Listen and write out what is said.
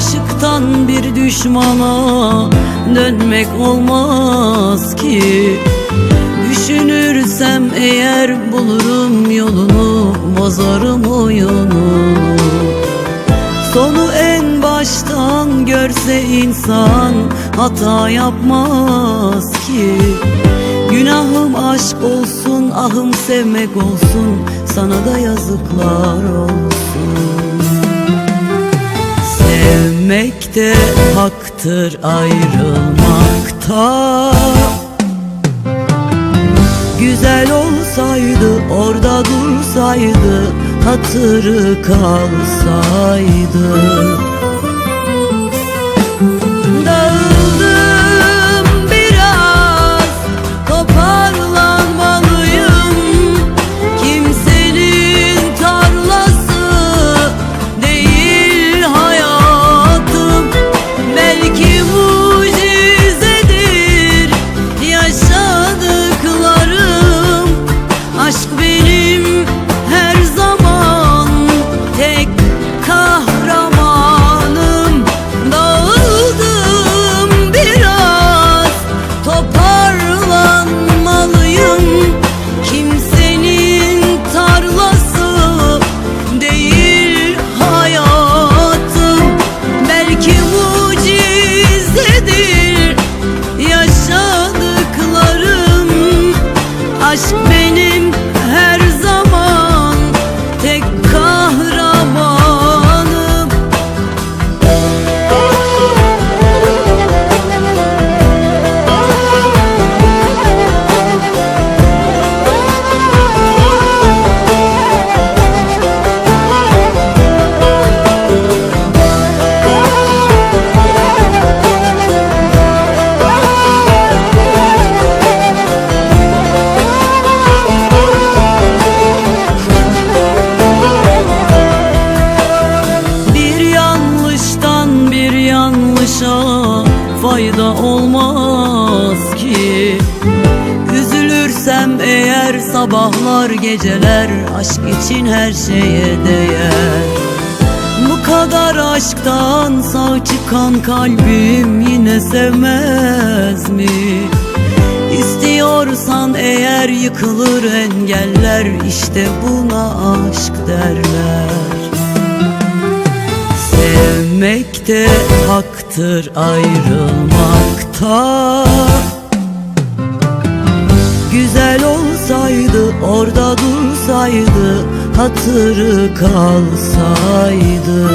Aşıktan bir düşmana dönmek olmaz ki. Düşünürsem eğer bulurum yolunu Bozarım oyunu. Sonu en baştan görse insan hata yapmaz ki. Günahım aşk olsun, ahım sevmek olsun Sana da yazıklar olsun Sevmek de haktır ayrılmakta. Güzel olsaydı orada dursaydı Hatırı kalsaydı Aşk yanlışa fayda olmaz ki. Üzülürsem eğer sabahlar geceler aşk için her şeye değer. Bu kadar aşktan sağ çıkan kalbim yine sevmez mi? İstiyorsan eğer yıkılır engeller işte buna aşk derler Sevmek de haktır ayrılmakta. Güzel olsaydı orada dursaydı Hatırı kalsaydı